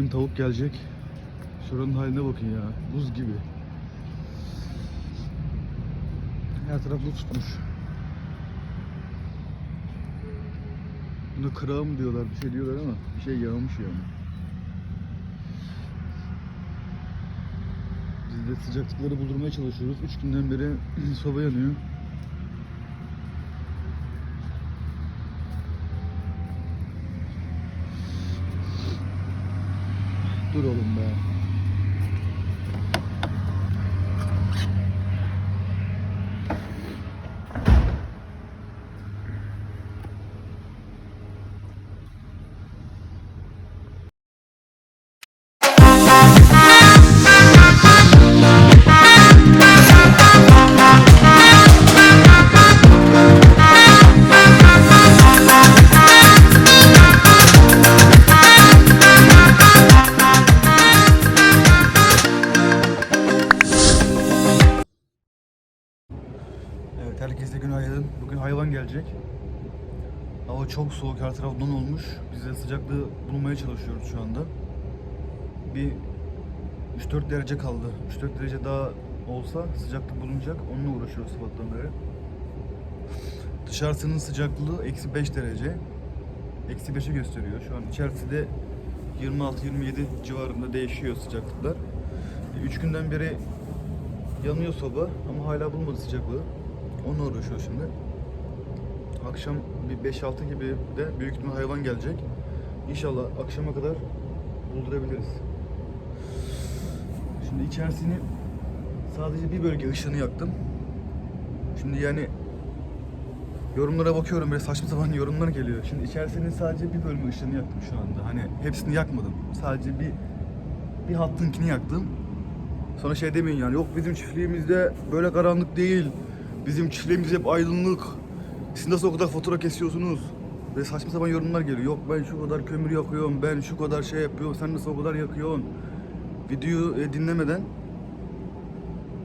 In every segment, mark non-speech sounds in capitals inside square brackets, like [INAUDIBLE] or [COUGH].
Bugün tavuk gelecek. Şuranın haline bakın ya. Buz gibi. Her taraf buz tutmuş. Buna kırağı mı diyorlar, bir şey diyorlar ama bir şey yağmış yani. Biz de sıcaklıkları buldurmaya çalışıyoruz. Üç günden beri [CLEARS THROAT] soba yanıyor. Dur oğlum be. Gelecek. Hava çok soğuk, her taraf don olmuş. Biz de sıcaklığı bulmaya çalışıyoruz şu anda. Bir 3-4 derece kaldı. 3-4 derece daha olsa sıcaklık bulunacak. Onunla uğraşıyoruz sabahtan beri. Dışarısının sıcaklığı eksi 5 derece. Eksi 5'i gösteriyor. Şu an içerisi de 26-27 civarında değişiyor sıcaklıklar. 3 günden beri yanıyor soba ama hala bulmadı sıcaklığı. Onunla uğraşıyor şimdi. Akşam bir 5-6 gibi de büyük ihtimal hayvan gelecek. İnşallah akşama kadar buldurabiliriz. Şimdi içerisini sadece bir bölge ışığını yaktım. Şimdi yani yorumlara bakıyorum böyle saçma sapan yorumlar geliyor. Şimdi içerisinin sadece bir bölümü ışığını yaktım şu anda. Hani hepsini yakmadım. Sadece bir bir hattınkini yaktım. Sonra şey demeyin yani yok bizim çiftliğimizde böyle karanlık değil. Bizim çiftliğimiz hep aydınlık. Siz nasıl o kadar fatura kesiyorsunuz? Ve saçma sapan yorumlar geliyor. Yok ben şu kadar kömür yakıyorum, ben şu kadar şey yapıyorum, sen nasıl o kadar yakıyorsun? Videoyu e, dinlemeden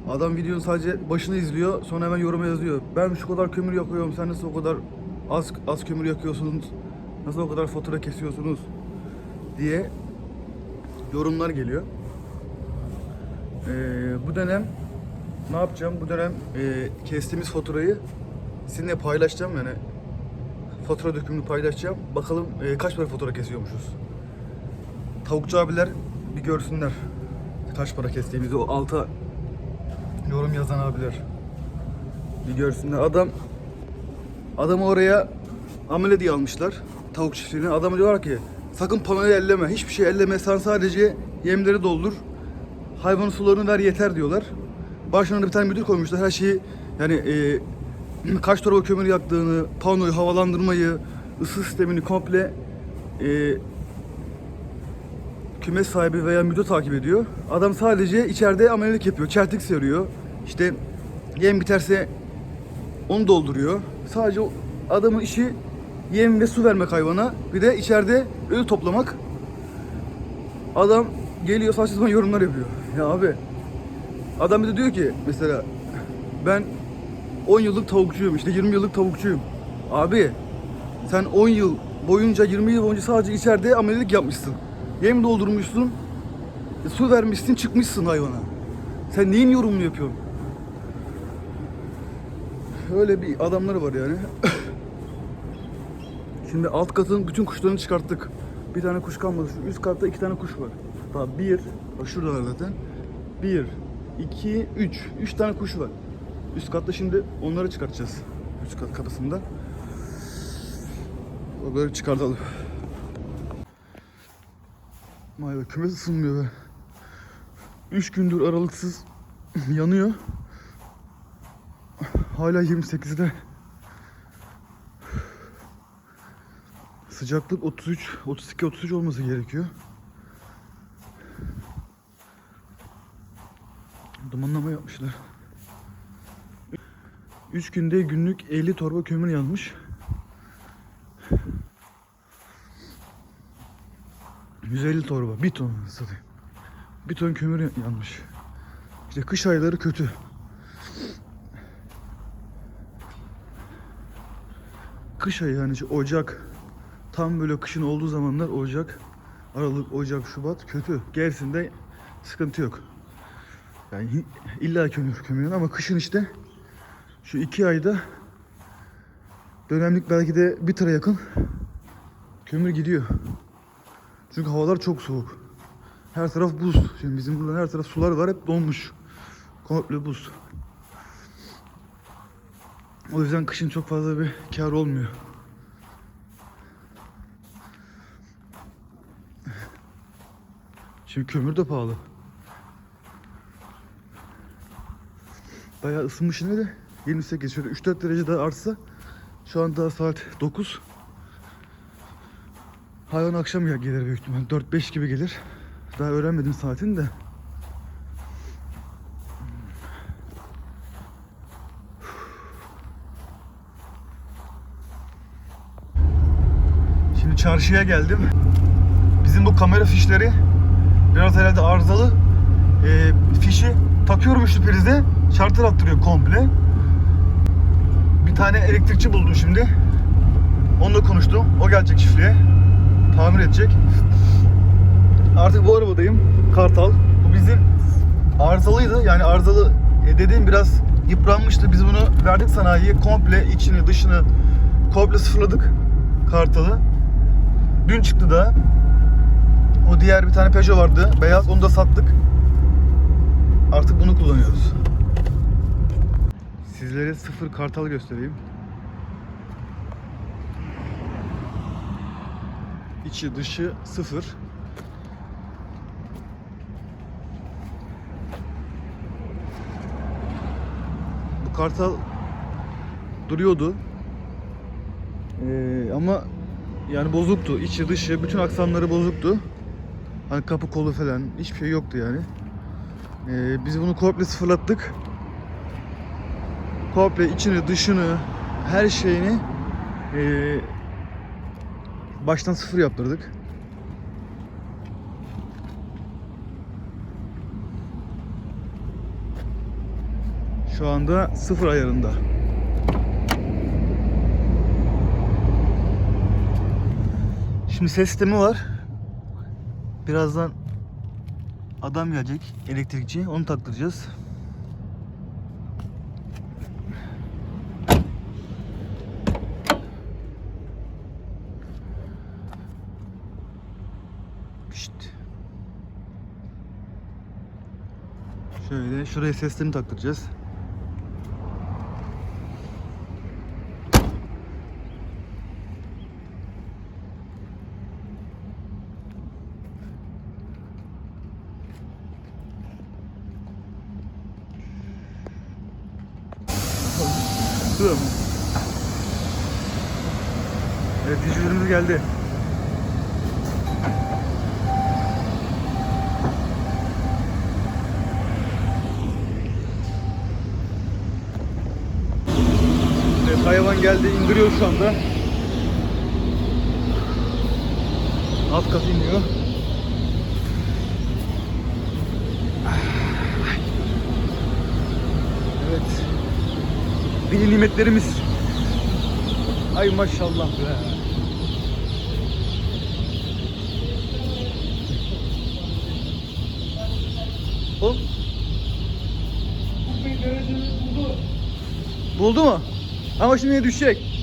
adam videonun sadece başını izliyor, sonra hemen yoruma yazıyor. Ben şu kadar kömür yakıyorum, sen nasıl o kadar az az kömür yakıyorsunuz? Nasıl o kadar fatura kesiyorsunuz? diye yorumlar geliyor. Ee, bu dönem ne yapacağım? Bu dönem e, kestiğimiz faturayı sizinle paylaşacağım yani fatura dökümünü paylaşacağım. Bakalım e, kaç para fatura kesiyormuşuz. Tavukçu abiler bir görsünler kaç para kestiğimizi o alta yorum yazan abiler bir görsünler. Adam adamı oraya amele diye almışlar tavuk çiftliğine. Adamı diyorlar ki sakın panoyu elleme, hiçbir şey elleme. Sen sadece yemleri doldur. Hayvanın sularını ver yeter diyorlar. Başlarına bir tane müdür koymuşlar. Her şeyi yani e, kaç torba kömür yaktığını, panoyu, havalandırmayı, ısı sistemini komple e, kümes sahibi veya müdür takip ediyor. Adam sadece içeride amelelik yapıyor. Çeltik seriyor. İşte yem biterse onu dolduruyor. Sadece adamın işi yem ve su vermek hayvana. Bir de içeride ölü toplamak. Adam geliyor saçma sapan yorumlar yapıyor. Ya abi adam bir de diyor ki mesela ben 10 yıllık tavukçuyum işte 20 yıllık tavukçuyum. Abi sen 10 yıl boyunca 20 yıl boyunca sadece içeride amelelik yapmışsın. Yem doldurmuşsun. e, Su vermişsin çıkmışsın hayvana. Sen neyin yorumunu yapıyorsun? Öyle bir adamları var yani. [COUGHS] Şimdi alt katın bütün kuşlarını çıkarttık. Bir tane kuş kalmadı. Şu üst katta iki tane kuş var. Daha bir, bak şuradalar zaten. Bir, iki, üç. Üç tane kuş var. Üst katta şimdi onları çıkartacağız. Üst kat kapısında. Onları çıkartalım. Vay be kümes ısınmıyor be. Üç gündür aralıksız [CLEARS THROAT] yanıyor. Hala 28'de. Sıcaklık 33, 32, 33 olması gerekiyor. Dumanlama yapmışlar. 3 günde günlük 50 torba kömür yanmış. ...150 torba, bir ton satayım. Bir ton kömür yanmış. İşte kış ayları kötü. Kış ayı yani işte Ocak, tam böyle kışın olduğu zamanlar Ocak, Aralık, Ocak, Şubat kötü. Gerisinde sıkıntı yok. Yani illa kömür kömürün ama kışın işte şu iki ayda dönemlik belki de bir tıra yakın kömür gidiyor. Çünkü havalar çok soğuk. Her taraf buz. Şimdi bizim burada her taraf sular var hep donmuş. Komple buz. O yüzden kışın çok fazla bir kar olmuyor. Şimdi kömür de pahalı. Bayağı ısınmış yine de 28 şöyle 3-4 derece daha artsa şu an daha saat 9. Hayvan akşam gelir büyük ihtimal 4-5 gibi gelir. Daha öğrenmedim saatini de. Şimdi çarşıya geldim. Bizim bu kamera fişleri biraz herhalde arızalı. Ee, fişi takıyorum şu prize. Şartır attırıyor komple. Bir tane elektrikçi buldum şimdi. Onunla konuştum. O gelecek çiftliğe. Tamir edecek. Artık bu arabadayım. Kartal. Bu bizim arızalıydı. Yani arızalı e, dediğim biraz yıpranmıştı. Biz bunu verdik sanayiye. Komple içini dışını komple sıfırladık. Kartalı. Dün çıktı da. O diğer bir tane Peugeot vardı. Beyaz. Onu da sattık. Artık bunu kullanıyoruz. Sizlere sıfır kartal göstereyim. İçi dışı sıfır. Bu kartal duruyordu. Ee, ama yani bozuktu. İçi dışı bütün aksamları bozuktu. Hani kapı kolu falan hiçbir şey yoktu yani. Ee, biz bunu komple sıfırlattık. Komple içini dışını her şeyini ee, baştan sıfır yaptırdık. Şu anda sıfır ayarında. Şimdi ses sistemi var. Birazdan adam gelecek elektrikçi onu taktıracağız. Şşt. Şöyle şuraya ses sistemi taktıracağız. Evet dişlerimiz geldi. Evet hayvan geldi indiriyor şu anda. Alt kat iniyor. Evet. Veli nimetlerimiz. Ay maşallah be. Oğlum. Buldu mu? Ama şimdi düşecek.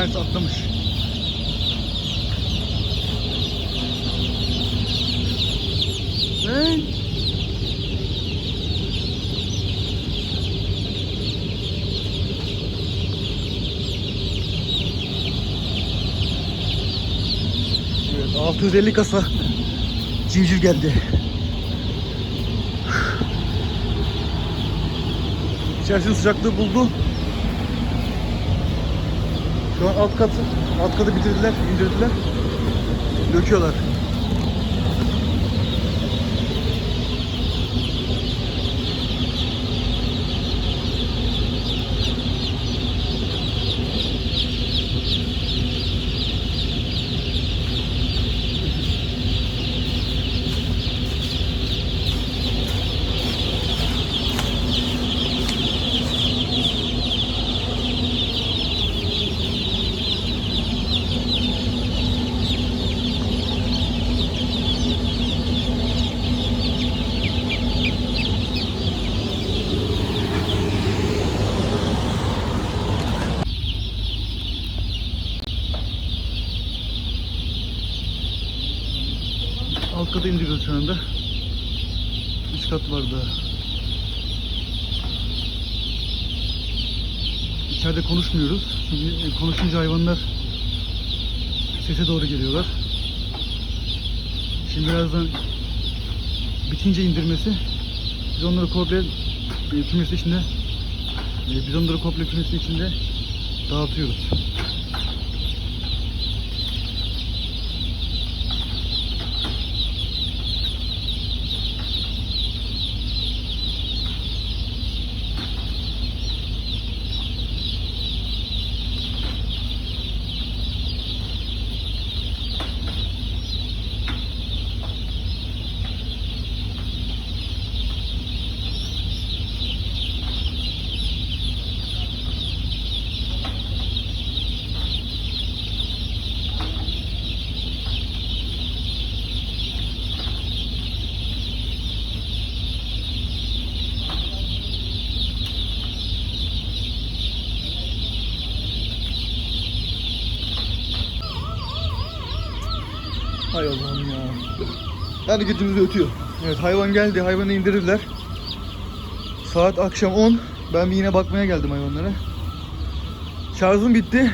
Tanesi atlamış. Lan. Evet, 650 kasa civciv geldi. İçerisinin sıcaklığı buldu. Şu an alt katı, alt katı bitirdiler, indirdiler. Döküyorlar. Anda. Üst kat var daha. İçeride konuşmuyoruz. Çünkü konuşunca hayvanlar sese doğru geliyorlar. Şimdi birazdan bitince indirmesi biz onları komple e, kümesi içinde e, biz onları komple kümesi içinde dağıtıyoruz. Yani gittiğimizde ötüyor. Evet hayvan geldi. Hayvanı indirdiler. Saat akşam 10. Ben bir yine bakmaya geldim hayvanlara. Şarjım bitti.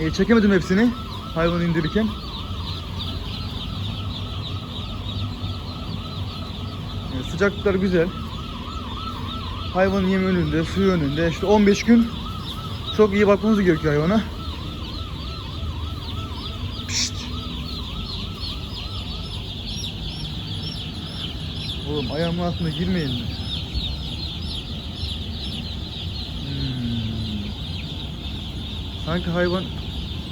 E, çekemedim hepsini. Hayvanı indirirken. E, sıcaklıklar güzel. Hayvanın yemi önünde, suyu önünde. İşte 15 gün çok iyi bakmamız gerekiyor hayvana. Ayağımın altına girmeyin mi? Hmm. Sanki hayvan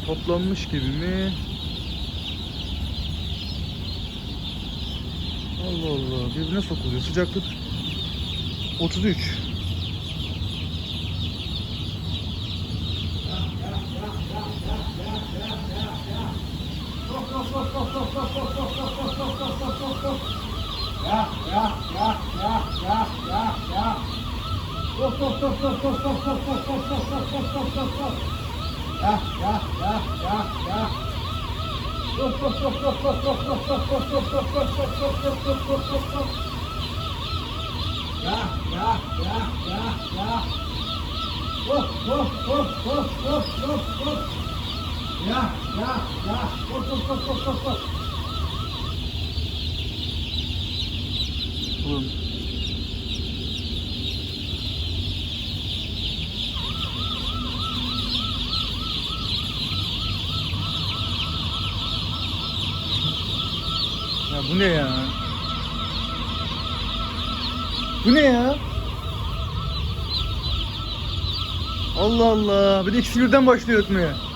toplanmış gibi mi? Allah Allah birbirine sokuluyor. Sıcaklık 33. Tá, tá, tá, tá, tá. Tá, tá, tá, tá, tá. Já, já, já. Hum. Bu ne ya? Bu ne ya? Allah Allah. Bir de ikisi birden başlıyor ötmeye.